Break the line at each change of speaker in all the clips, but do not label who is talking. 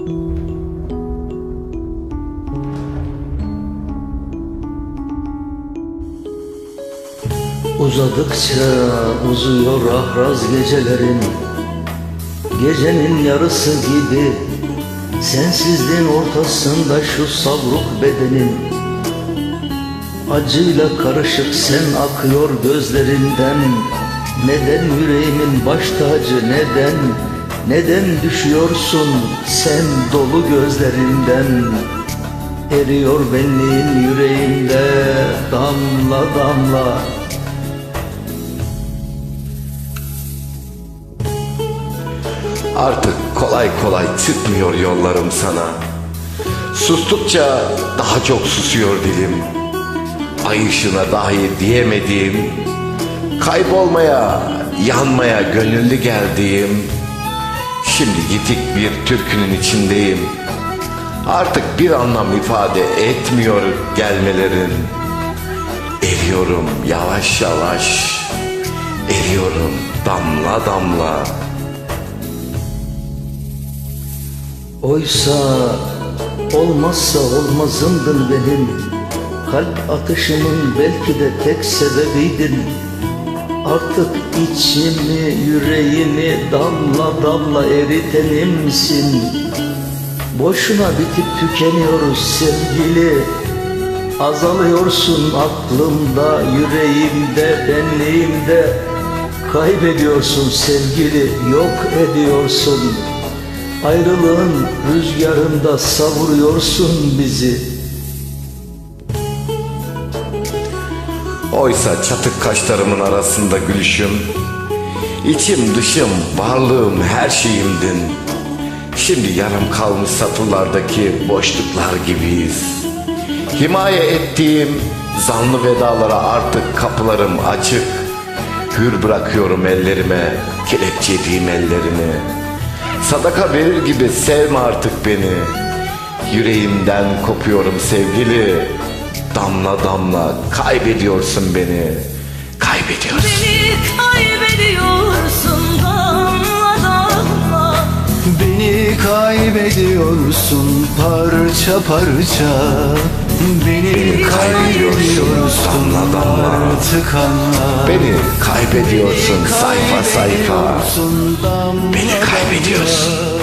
Uzadıkça uzuyor ahraz gecelerin. Gecenin yarısı gibi Sensizliğin ortasında şu savruk bedenin. Acıyla karışık sen akıyor gözlerinden. Neden yüreğimin baş tacı neden? Neden düşüyorsun sen dolu gözlerinden? Eriyor benliğin yüreğimde damla damla.
Artık kolay kolay çıkmıyor yollarım sana. Sustukça daha çok susuyor dilim. Ay ışığına dahi diyemediğim Kaybolmaya, yanmaya gönüllü geldiğim Şimdi yitik bir türkünün içindeyim. Artık bir anlam ifade etmiyor gelmelerin. Eriyorum yavaş yavaş. Eriyorum damla damla.
Oysa olmazsa olmazımdın benim. Kalp atışımın belki de tek sebebiydin Artık içimi, yüreğimi damla damla eritenimsin Boşuna bitip tükeniyoruz sevgili. Azalıyorsun aklımda, yüreğimde, benliğimde. Kaybediyorsun sevgili, yok ediyorsun. Ayrılığın rüzgarında savuruyorsun bizi
Oysa çatık kaşlarımın arasında gülüşüm. İçim dışım varlığım her şeyimdin. Şimdi yarım kalmış satırlardaki boşluklar gibiyiz. Himaye ettiğim zanlı vedalara artık kapılarım açık. Hür bırakıyorum ellerime kelepçediğim ellerimi. Sadaka verir gibi sevme artık beni. Yüreğimden kopuyorum sevgili Damla damla kaybediyorsun beni. Kaybediyorsun.
Beni kaybediyorsun damla damla.
Beni kaybediyorsun parça parça. Beni kaybediyorsun
damla damla.
artık anla.
Beni kaybediyorsun sayfa sayfa.
Kaybediyorsun damla
Beni kaybediyorsun.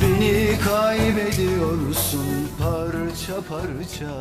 Beni kaybediyorsun parça parça